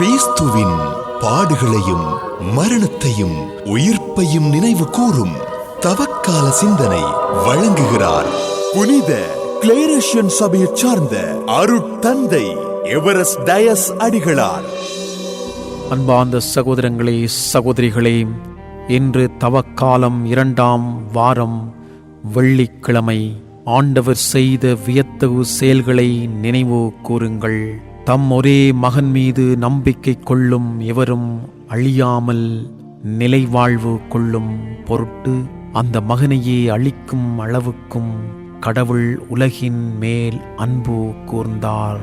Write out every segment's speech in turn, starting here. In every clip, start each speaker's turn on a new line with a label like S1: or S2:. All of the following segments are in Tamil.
S1: கிறிஸ்துவின் பாடுகளையும் மரணத்தையும் உயிர்ப்பையும் நினைவு கூறும் தவக்கால சிந்தனை வழங்குகிறார். புனித கிளேரேஷியன் சபையைச் சார்ந்த அருட்தந்தை எவரஸ்ட் டயஸ் அடிகளார்.
S2: அன்பார்ந்த சகோதரங்களே சகோதரிகளே இன்று தவக்காலம் இரண்டாம் வாரம் வெள்ளிக்கிழமை. ஆண்டவர் செய்த வியத்தகு செயல்களை நினைவு கூறுங்கள். தம் ஒரே மகன் மீது நம்பிக்கை கொள்ளும் எவரும் அழியாமல் நிலைவாழ்வு கொள்ளும் பொருட்டு அந்த மகனையே அழிக்கும் அளவுக்கும் கடவுள் உலகின் மேல் அன்பு கூர்ந்தார்.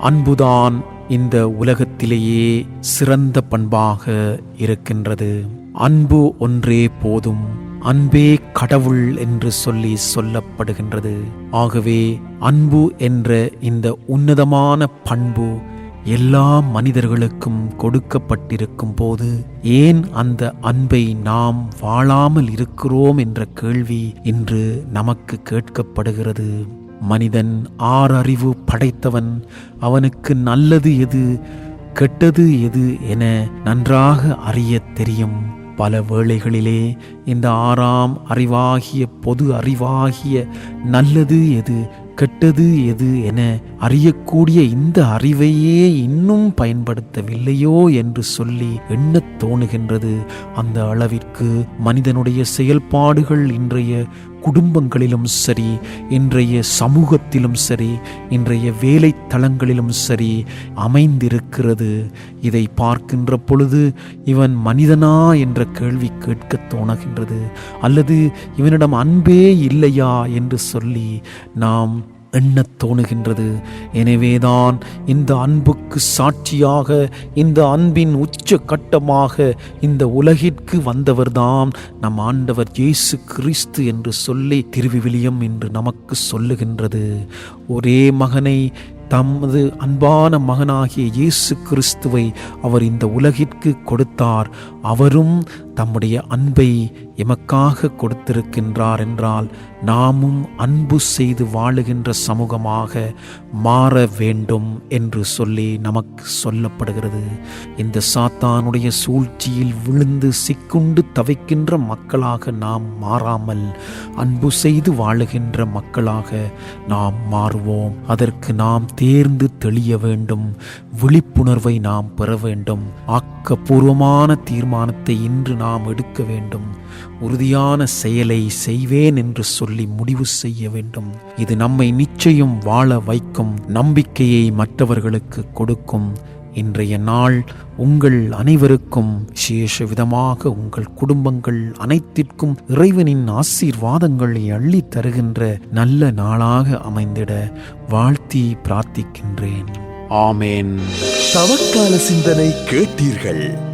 S2: அன்புதான் இந்த உலகத்திலேயே சிறந்த பண்பாக இருக்கின்றது. அன்பு ஒன்றே போதும். அன்பே கடவுள் என்று சொல்லி சொல்லப்படுகின்றது. ஆகவே அன்பு என்ற இந்த உன்னதமான பண்பு எல்லா மனிதர்களுக்கும் கொடுக்கப்பட்டிருக்கும் போது ஏன் அந்த அன்பை நாம் வாழாமல் இருக்கிறோம் என்ற கேள்வி இன்று நமக்கு கேட்கப்படுகிறது. மனிதன் ஆறறிவு படைத்தவன் அவனுக்கு நல்லது எது கெட்டது எது என நன்றாக அறியத் தெரியும். பல வேளைகளிலே இந்த ஆறாம் அறிவாகிய பொது அறிவாகிய நல்லது எது கெட்டது எது என அறியக்கூடிய இந்த அறிவையே இன்னும் பயன்படுத்தவில்லையோ என்று சொல்லி எண்ணத் தோணுகின்றது. அந்த அளவிற்கு மனிதனுடைய செயல்பாடுகள் இன்றைய குடும்பங்களிலும் சரி இன்றைய சமூகத்திலும் சரி இன்றைய வேலை தளங்களிலும் சரி அமைந்திருக்கிறது. இதை பார்க்கின்ற பொழுது இவன் மனிதனா என்ற கேள்வி கேட்க தோணுகின்றது. அல்லது இவனிடம் அன்பே இல்லையா என்று சொல்லி நாம் எண்ணத் தோணுகின்றது. எனவேதான் இந்த அன்புக்கு சாட்சியாக இந்த அன்பின் உச்ச கட்டமாக இந்த உலகிற்கு வந்தவர்தான் நம் ஆண்டவர் இயேசு கிறிஸ்து என்று சொல்லி திருவிவிலியம் இன்று நமக்கு சொல்லுகின்றது. ஒரே மகனை தமது அன்பான மகனாகிய இயேசு கிறிஸ்துவை அவர் இந்த உலகிற்கு கொடுத்தார். அவரும் தம்முடைய அன்பை எமக்காக கொடுத்திருக்கின்றார் என்றால் நாமும் அன்பு செய்து வாழுகின்ற சமூகமாக மாற வேண்டும் என்று சொல்லி நமக்கு சொல்லப்படுகிறது. இந்த சாத்தானுடைய சூழ்ச்சியில் விழுந்து சிக்குண்டு தவிக்கின்ற மக்களாக நாம் மாறாமல் அன்பு செய்து வாழுகின்ற மக்களாக நாம் மாறுவோம். அதற்கு நாம் தேர்ந்து தெளிய வேண்டும். விழிப்புணர்வை நாம் பெற வேண்டும். ஆக்கப்பூர்வமான தீர்மானத்தை இன்று நாம் எடுக்க வேண்டும். உறுதியான செயலை செய்வேன் என்று சொல்லி முடிவு செய்ய வேண்டும். இது நம்மை நிச்சயம் வாழ வைக்கும் நம்பிக்கையை மற்றவர்களுக்கு கொடுக்கும். இன்றைய நாள் உங்கள் அனைவருக்கும் விசேஷ விதமாக உங்கள் குடும்பங்கள் அனைத்திற்கும் இறைவனின் ஆசீர்வாதங்களை அள்ளி தருகின்ற நல்ல நாளாக அமைந்திட வாழ்த்தி பிரார்த்திக்கின்றேன். ஆமேன்.
S1: தவக்கால சிந்தனை கேட்டீர்கள்.